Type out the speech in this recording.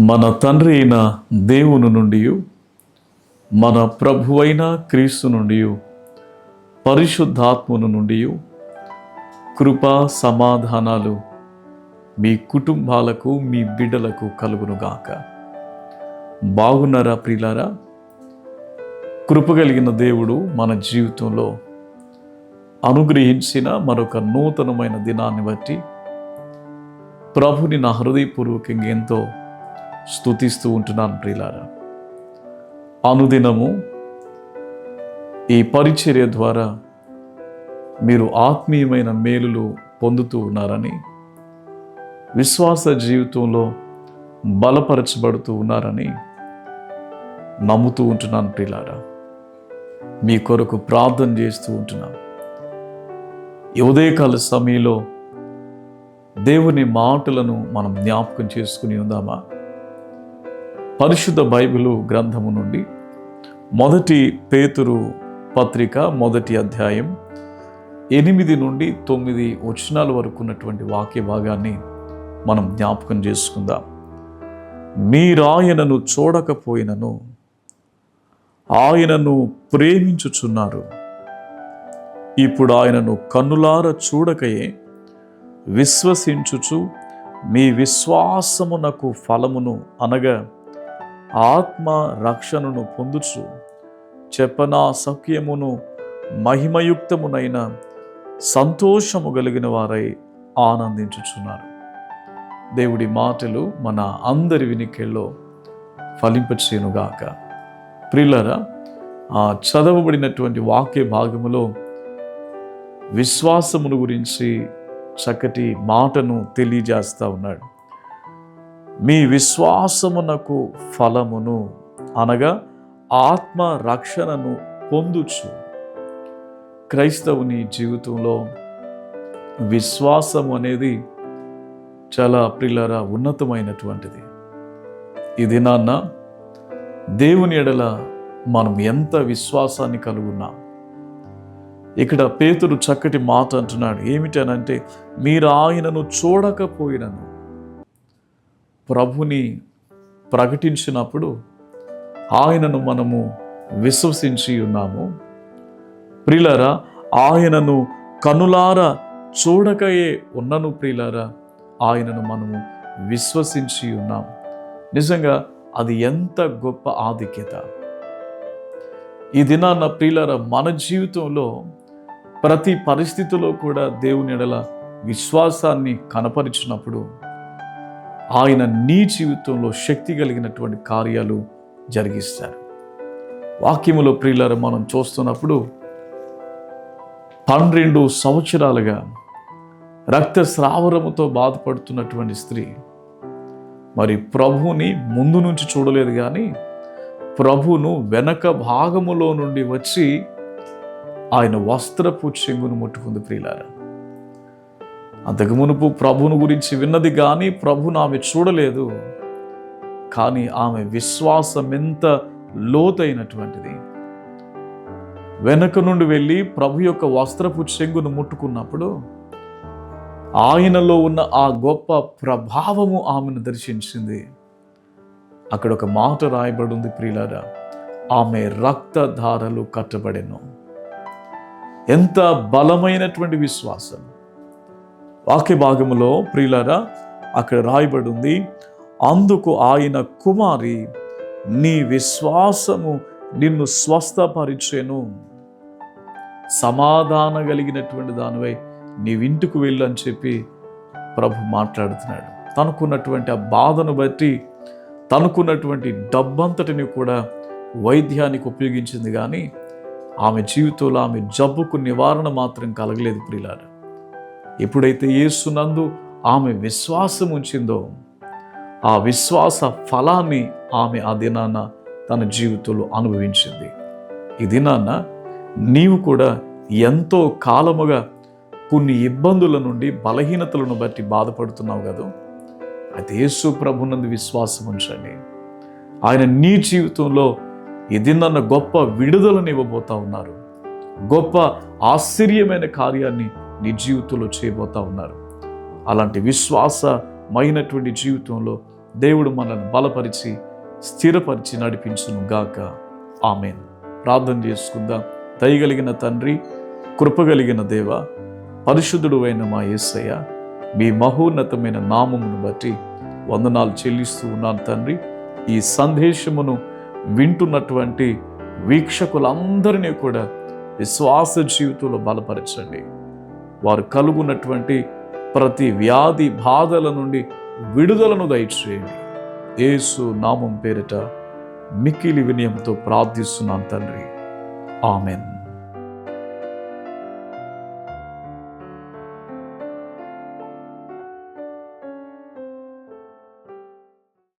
మన తండ్రి అయిన దేవుని నుండి మన ప్రభువైన క్రీస్తు నుండి పరిశుద్ధాత్మను నుండి కృపా సమాధానాలు మీ కుటుంబాలకు మీ బిడ్డలకు కలుగునుగాక. బాగున్నారా ప్రిలారా? కృపగలిగిన దేవుడు మన జీవితంలో అనుగ్రహించిన మరొక నూతనమైన దినాన్ని బట్టి ప్రభుని నా హృదయపూర్వకంగా ఎంతో స్తుతిస్తూ ఉంటున్నాను ప్రియులారా. అనుదినము ఈ పరిచర్య ద్వారా మీరు ఆత్మీయమైన మేలులు పొందుతూ ఉన్నారని విశ్వాస జీవితంలో బలపరచబడుతూ ఉన్నారని నమ్ముతూ ఉంటున్నాను ప్రియులారా. మీ కొరకు ప్రార్థన చేస్తూ ఉంటున్నాను ఉదయకాల సమయంలో దేవుని మాటలను మనం జ్ఞాపకం చేసుకుని ఉందామా? పరిశుద్ధ బైబిలు గ్రంథము నుండి మొదటి పేతురు పత్రిక మొదటి అధ్యాయం ఎనిమిది నుండి తొమ్మిది వచనాల వరకు ఉన్నటువంటి వాక్య భాగాన్ని మనం జ్ఞాపకం చేసుకుందాం. మీరాయనను చూడకపోయినను ఆయనను ప్రేమించుచున్నారు. ఇప్పుడు ఆయనను కన్నులార చూడకయే విశ్వసించుచు మీ విశ్వాసమునకు ఫలమును అనగా ఆత్మ రక్షణను పొందుచు. చెప్పనా సఖ్యమును మహిమయుక్తమునైన సంతోషము కలిగిన వారై ఆనందించుచున్నారు. దేవుడి మాటలు మన అందరి వినికెల్లో ఫలింపచేయునుగాక. ప్రిల్లరా ఆ చదవబడినటువంటి వాక్య భాగములో విశ్వాసమును గురించి చక్కటి మాటను తెలియజేస్తా ఉన్నాడు. మీ విశ్వాసమునకు ఫలమును అనగా ఆత్మ రక్షణను పొందుచు. క్రైస్తవుని జీవితంలో విశ్వాసం అనేది చాలా ప్రిల్లర ఉన్నతమైనటువంటిది. ఇది నాన్న దేవుని ఎడల మనం ఎంత విశ్వాసాన్ని కలుగున్నాం. ఇక్కడ పేతుడు చక్కటి మాట అంటున్నాడు. ఏమిటనంటే మీరు ఆయనను చూడకపోయినను. ప్రభుని ప్రకటించినప్పుడు ఆయనను మనము విశ్వసించి ఉన్నాము. ప్రిలరా ఆయనను కనులారా చూడకయే ఉన్నను ప్రిలరా ఆయనను మనము విశ్వసించి ఉన్నాం. నిజంగా అది ఎంత గొప్ప ఆధిక్యత. ఈ దినాన్న ప్రియులారా మన జీవితంలో ప్రతి పరిస్థితిలో కూడా దేవుని ఎడల విశ్వాసాన్ని కనపరిచినప్పుడు ఆయన నీ జీవితంలో శక్తి కలిగినటువంటి కార్యాలు జరిగిస్తారు. వాక్యములో ప్రియులారు మనం చూస్తున్నప్పుడు పన్నెండు సంవత్సరాలుగా రక్తస్రావరముతో బాధపడుతున్నటువంటి స్త్రీ మరి ప్రభుని ముందు నుంచి చూడలేదు కానీ ప్రభును వెనక భాగములో నుండి వచ్చి ఆయన వస్త్రపు చెంగును ముట్టుకుంది ప్రియులారా. అంతకు మునుపు ప్రభును గురించి విన్నది కానీ ప్రభును ఆమె చూడలేదు. కానీ ఆమె విశ్వాసం ఎంత లోతైనటువంటిది. వెనక నుండి వెళ్ళి ప్రభు యొక్క వస్త్రపు చెంగును ముట్టుకున్నప్పుడు ఆయనలో ఉన్న ఆ గొప్ప ప్రభావము ఆమెను దర్శించింది. అక్కడ ఒక మాట రాయబడి ఉంది ప్రియులారా ఆమె రక్తధారలు కట్టబడెను. ఎంత బలమైనటువంటి విశ్వాసం! వాక్య భాగంలో ప్రియులరా అక్కడ రాయబడి ఉంది అందుకు ఆయన కుమారి నీ విశ్వాసము నిన్ను స్వస్థపరిచెను. సమాధాన కలిగినటువంటి దానివై నీవింటికి వెళ్ళు అని చెప్పి ప్రభు మాట్లాడుతున్నాడు. తనకున్నటువంటి ఆ బాధను బట్టి తనకున్నటువంటి డబ్బంతటిని కూడా వైద్యానికి ఉపయోగించింది కానీ ఆమె జీవితంలో ఆమె జబ్బుకు నివారణ మాత్రం కలగలేదు ప్రియులార. ఎప్పుడైతే యేసునందు ఆమె విశ్వాసం ఉంచిందో ఆ విశ్వాస ఫలాన్ని ఆమె ఆ దినాన తన జీవితంలో అనుభవించింది. ఈ దినాన నీవు కూడా ఎంతో కాలముగా కొన్ని ఇబ్బందుల నుండి బలహీనతలను బట్టి బాధపడుతున్నావు కదా. అయితే యేసు ప్రభునందు విశ్వాసం ఉంచండి. ఆయన నీ జీవితంలో ఇది నన్న గొప్ప విడుదలను ఇవ్వబోతా ఉన్నారు. గొప్ప ఆశ్చర్యమైన కార్యాన్ని నీ జీవితంలో చేయబోతా ఉన్నారు. అలాంటి విశ్వాసమైనటువంటి జీవితంలో దేవుడు మనల్ని బలపరిచి స్థిరపరిచి నడిపించును గాక. ఆమె ప్రార్థన చేసుకుందాం. దయగలిగిన తండ్రి కృపగలిగిన దేవ పరిశుద్ధుడు అయిన మా యేసయ్య మీ మహోన్నతమైన నామమును బట్టి వందనాలు చెల్లిస్తూ ఉన్నాను తండ్రి. ఈ సందేశమును వింటున్నటువంటి వీక్షకులందరినీ కూడా విశ్వాస జీవితంలో బలపరచండి. వారు కలుగున్నటువంటి ప్రతి వ్యాధి బాధల నుండి విడుదలను దయచేయండి. ఏసు నామం పేరిట మిక్కిలి వినయంతో ప్రార్థిస్తున్నాను తండ్రి. ఆమెన్.